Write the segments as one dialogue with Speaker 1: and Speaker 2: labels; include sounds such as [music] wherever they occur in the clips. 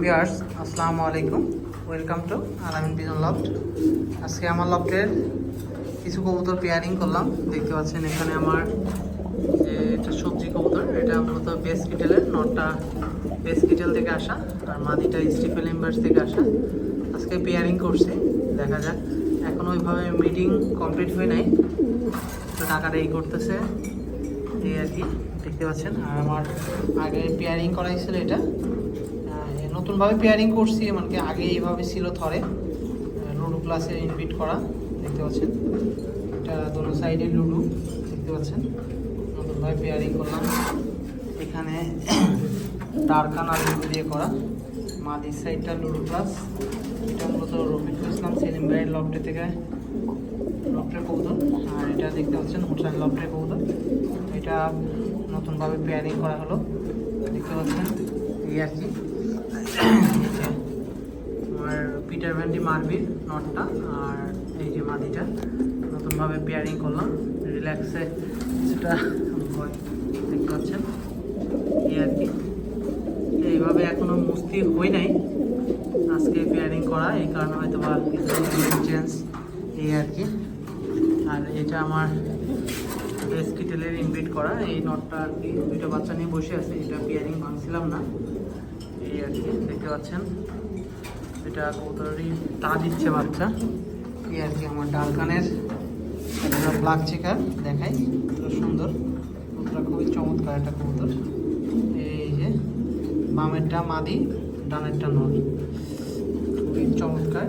Speaker 1: Viewers, আসসালামু আলাইকুম। Welcome to Alamin pigeon loft আজকে আমার লফটের কিছু কবুতর পেয়ারিং করলাম। দেখতে পাচ্ছেন এখানে আমার যে এটা সবজি কবুতর। এটা মূলত বেস কিটেলের নটটা বেস কিটেল থেকে আসা, আর মাদিটা স্টিফেল এম্বার্স থেকে আসা। আজকে পেয়ারিং করছে, দেখা যাক। এখন ওইভাবে মিটিং কমপ্লিট হয়ে নাই। তো টাকাটা এই করতেছে, এই আর কি। দেখতে পাচ্ছেন, আর আমার আগে পেয়ারিং করা ছিল এটা। নতুনভাবে পেয়ারিং করছি, এমনকি আগে এইভাবে ছিল থরে। লুডো ক্লাসে ইনভিট করা, দেখতে পাচ্ছেন। এটা দোনো সাইডে লুডো, দেখতে পাচ্ছেন। নতুনভাবে পেয়ারিং করলাম। এখানে ডারকান আর লুডো দিয়ে করা। মাদির সাইডটা লুডো ক্লাস এটা মূলত রফিকুল ইসলাম সেলিম ভাইয়ের লফটে থেকে লফটের কৌদল আর এটা দেখতে পাচ্ছেন, হোসেন লফটের কৌদল এটা নতুনভাবে পেয়ারিং করা হলো। দেখতে পাচ্ছেন, এই আর কি। আমার পিটার ভ্যান্ডি মারবির নটটা, আর এই যে মাদিটা। নতুনভাবে পেয়ারিং করলাম। রিল্যাক্সে সেটা দেখতে পাচ্ছেন এই আর কি। এইভাবে এখনও মুস্তি হই নাই। আজকে পেয়ারিং করা, এই কারণে হয়তো বা কিছু চেঞ্জ এই আর কি। আর এটা আমার বেস কিটেলের ইনভিট করা। এই নটটা আর কি, দুইটা বাচ্চা নিয়ে বসে আছে। এটা পেয়ারিং ভাঙছিলাম না। এই আর কি, দেখতে পাচ্ছেন? এটা কৌতরি তা দিচ্ছে বাচ্চা। এই আর কি, আমার ডালকানের ব্ল্যাক চেকার দেখাই। কতটা সুন্দর। কতটা খুবই চমৎকার একটা কবুতর। এই যে, বামেরটা মাদি, ডানেরটা নর। খুবই চমৎকার।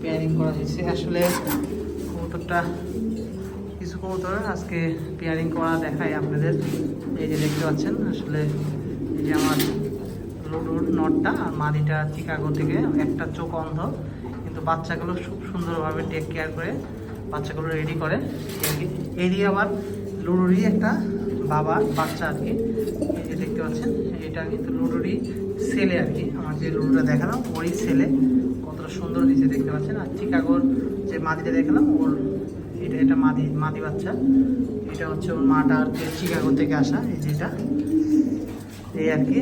Speaker 1: পেয়ারিং করা হয়েছে। আসলে কবুতরটা কিছু কবুতর, আজকে পেয়ারিং করা দেখায় আপনাদের। এই যে দেখতে পাচ্ছেন, আসলে এই যে আমার লুডুর নটটা আর মাদিটা চিকাগো থেকে। একটা চোখ অন্ধ, কিন্তু বাচ্চাগুলো খুব সুন্দরভাবে টেক কেয়ার করে, বাচ্চাগুলো রেডি করে। আর আবার লুডুরই একটা বাবা, বাচ্চা আর কি। এই যে দেখতে পাচ্ছেন, এটা কিন্তু লুডুরই ছেলে আর কি। আমার যে লুডুটা দেখালাম, ওরই ছেলে। কতটা সুন্দর নিচে দেখতে পাচ্ছেন। আর চিকাগোর যে মাদিটা দেখালাম, ওর এটা এটা মাদি মাদি বাচ্চা। এটা হচ্ছে ওর মাটা আর কি চিকাগো থেকে আসা, এই যেটা এই আর কি।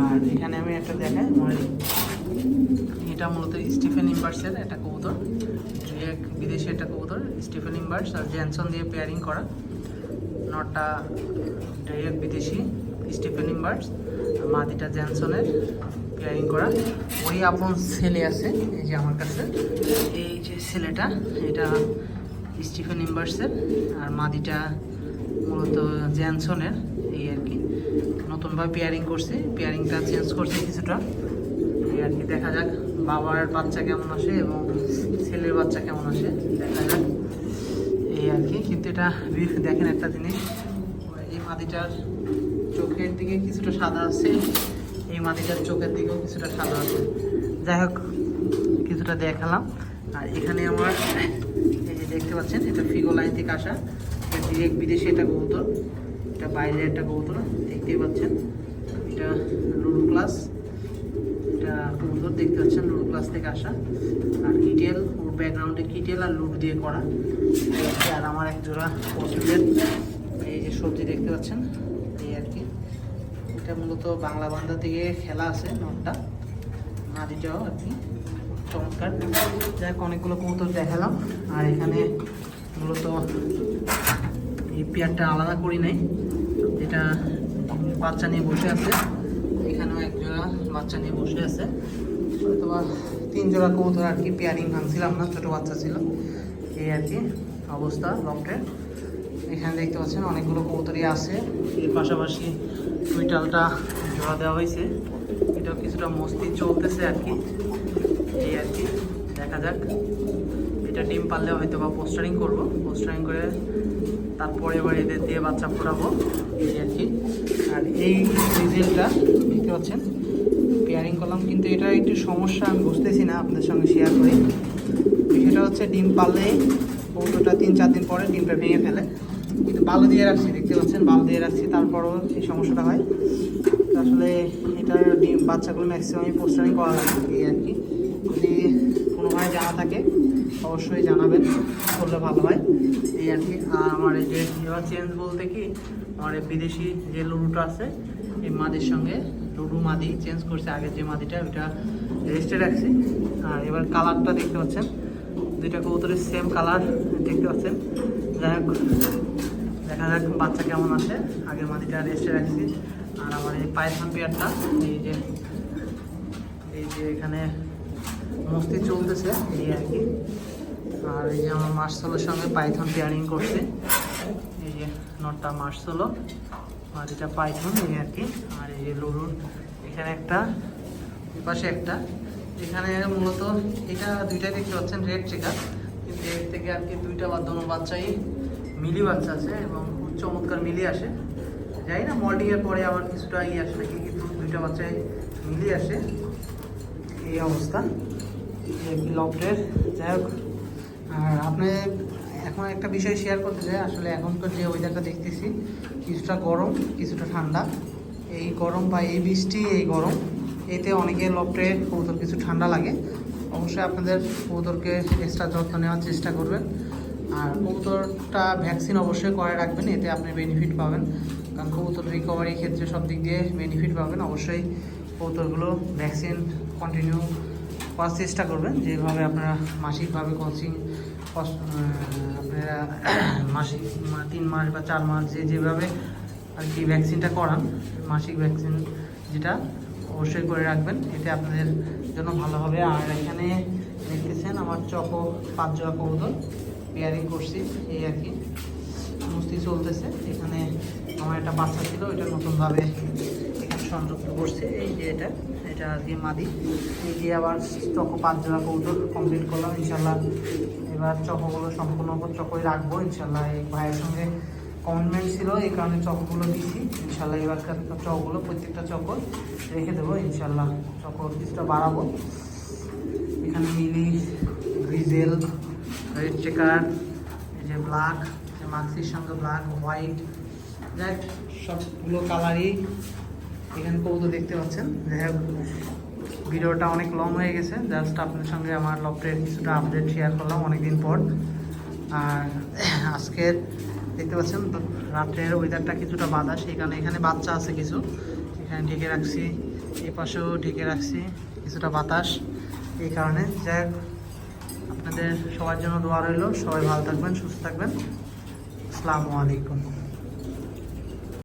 Speaker 1: আর এখানে আমি একটা দেখাই, আমার এটা মূলত স্টিফেন ইম্বার্সের একটা কবুতর। এক বিদেশি একটা কবুতর, স্টিফেন ইম্বার্স আর জেনসন দিয়ে পেয়ারিং করা। নটটা এক বিদেশি, স্টিফেন ইম্বার্স মাদিটা জেনসনের পেয়ারিং করা। ওই আপন ছেলে আছে, এই যে আমার কাছে। এই যে ছেলেটা, এটা স্টিফেন ইম্বার্সের, আর মাদিটা মূলত জ্যানসনের, এই আর কি। নতুনভাবে পেয়ারিং করছে পেয়ারিংটা চেঞ্জ করছে কিছুটা। এই আর কি, দেখা যাক, বাবার বাচ্চা কেমন আসে এবং ছেলের বাচ্চা কেমন আসে, দেখা যাক। এই আর কি, কিন্তু এটা দেখেন একটা জিনিস। এই মাদিটার চোখের দিকে কিছুটা সাদা আছে, এই মাদিটার চোখের দিকেও কিছুটা সাদা আছে। যাই হোক, কিছুটা দেখালাম। আর এখানে আমার, এই যে দেখতে পাচ্ছেন, এটা ফিগো লাইন থেকে আসা ডিরেক্ট বিদেশে এটা কবুতর এটা বাইরে একটা কবুতর, দেখতেই পাচ্ছেন। এটা লুডু ক্লাস। এটা কবুতর দেখতে পাচ্ছেন, লুডু ক্লাস থেকে আসা। আর কিটেল, ওর ব্যাকগ্রাউন্ডে কিটেল আর লুডু দিয়ে করা। আর আমার এক জোড়া পছন্দের এই যে সবজি দেখতে পাচ্ছেন, এই আর কি। এটা মূলত বাংলা বান্ধা থেকে খেলা আছে, নটটা। মাদিটাও আর কি। চমৎকার। যাই অনেকগুলো কবুতর দেখালাম। আর এখানে মূলত এই পেয়ারটা আলাদা করি নাই। এটা বাচ্চা নিয়ে বসে আছে। এখানেও এক জোড়া বাচ্চা নিয়ে বসে আছে। অথবা তিন জোড়া আর কি পেয়ারিং ভাঙছিলাম না, ছোটো বাচ্চা ছিল। এই আর কি অবস্থা লফটের এখানে দেখতে পাচ্ছেন অনেকগুলো কবুতরই আছে। এর পাশাপাশি টুইটালটা জোড়া দেওয়া হয়েছে। এটাও কিছুটা মস্তি চলতেছে আর কি। এই আর কি, দেখা যাক। এটা ডিম পারলে হয়তো বা পোস্টারিং করব। পোস্টারিং করে তারপরে এবার এদের দিয়ে বাচ্চা ফোটাবো এই আর কি। আর এই রিজেলটা দেখতে পাচ্ছেন? পেয়ারিং করলাম, কিন্তু এটা একটু সমস্যা, আমি বুঝতেছি না, আপনাদের সঙ্গে শেয়ার করি। বিষয়টা হচ্ছে ডিম পারলেই কৌটোটা তিন, চার দিন পরে ডিমটা ভেঙে ফেলে। কিন্তু বালু দিয়ে রাখছি, দেখতে পাচ্ছেন? বালু দিয়ে রাখছি, তারপরও এই সমস্যাটা হয়। আসলে এটা ডিম, বাচ্চাগুলো ম্যাক্সিমামই পোস্টারিং করা হয় এই আর কি। যদি কোনোভাবে জানা থাকে অবশ্যই জানাবেন করলে ভালো হয়। এই আর কি, আর আমার এই যে এবার চেঞ্জ বলতে কি, আমার এই বিদেশি যে লুডুটা আছে, এই মাদির সঙ্গে, লুডু মাদি চেঞ্জ করছে আগে যে মাদিটা, ওইটা রেস্টে রাখছি। আর এবার কালারটা দেখতে পাচ্ছেন, দুইটা কবুতরের সেম কালার দেখতে পাচ্ছেন। যাই হোক, দেখা যাক বাচ্চা কেমন আসে, আগের মাদিটা রেস্টে রাখছি। আর আমার এই পায়থান পেয়ারটা, এই যে এই যে এখানে মস্তি চলতেছে, এই আর কি। আর এই যে আমার মার্সেলোর সঙ্গে পাইথন পেয়ারিং করছে। এই যে নটটা মার্সেলো আর এটা পাইথন, এই আর কি। আর এই যে লুরুর এখানে একটা পাশে একটা। এখানে মূলত এটা দুইটাই দেখতে পাচ্ছেন রেড চেকার কিন্তু এর থেকে আর কি দুইটা বা দোনো বাচ্চাই মিলি বাচ্চা আছে এবং চমৎকার মিলি আসে। যাই না মল্টিংয়ের পরে আবার কিছুটা ইয়ে আসে নাকি, কিন্তু দুইটা বাচ্চাই মিলি আসে। এই অবস্থা। লকডের যাই হোক আর আপনি এখন একটা বিষয় শেয়ার করতে চাই। আসলে এখনকার যে ওয়েদারটা দেখতেছি, কিছুটা গরম, কিছুটা ঠান্ডা। এই গরম বা এই বৃষ্টি, এই গরম, এতে অনেকের লপটে কবুতর কিছু ঠান্ডা লাগে। অবশ্যই আপনাদের কবুতরকে এক্সট্রা যত্ন নেওয়ার চেষ্টা করবেন। আর কবুতরটা ভ্যাকসিন অবশ্যই করে রাখবেন, এতে আপনি বেনিফিট পাবেন। কারণ কবুতর রিকভারি ক্ষেত্রে সব দিক দিয়ে বেনিফিট পাবেন। অবশ্যই কবুতরগুলো ভ্যাকসিন কন্টিনিউ করার চেষ্টা করবেন, যেভাবে আপনারা মাসিকভাবে কোচিং আপনারা [coughs] মাসিক তিন মাস বা চার মাস যে যেভাবে আর কি ভ্যাকসিনটা করান, মাসিক ভ্যাকসিন যেটা অবশ্যই করে রাখবেন, এতে আপনাদের জন্য ভালো হবে। আর এখানে দেখতেছেন আমার চকো, পাঁচ জোড়া কবুতর পেয়ারিং করছি, এই আর কি। মস্তি চলতেছে, এখানে আমার একটা বাচ্চা ছিল এটা নতুনভাবে সংযুক্ত করছে এই যে এটা এটা আর কি মাদি। এই যে আবার চকো পাঁচ জোড়া কৌটোর কমপ্লিট করলাম, ইনশাল্লাহ। এবার চকোগুলো সম্পূর্ণ চকোই রাখব, ইনশাল্লাহ। এই ভাইয়ের সঙ্গে কমেন্টমেন্ট ছিল, এই কারণে চকগুলো দিছি। ইনশাল্লাহ এবারকার চকগুলো প্রত্যেকটা চকো রেখে দেবো, ইনশাল্লাহ। চকো কিছুটা বাড়াবো। এখানে মিলি গ্রিজেল রেড চেকার এই যে ব্ল্যাক মাক্সির সঙ্গে ব্ল্যাক হোয়াইট দ্যাট সবগুলো কালারই এখানে কবুতর দেখতে পাচ্ছেন। যাই হোক, ভিডিওটা অনেক লং হয়ে গেছে। জাস্ট আপনার সঙ্গে আমার লফটের কিছুটা আপডেট শেয়ার করলাম অনেকদিন পর। আর আজকের, দেখতে পাচ্ছেন রাত্রের ওয়েদারটা কিছুটা বাতাস কারণে এখানে বাচ্চা আছে কিছু। এখানে ঢেকে রাখছি। এই পাশেও ঢেকে রাখছি কিছুটা বাতাস। এই কারণে, যাই আপনাদের সবার জন্য দোয়া রইল। সবাই ভালো থাকবেন, সুস্থ থাকবেন। আসসালামু আলাইকুম।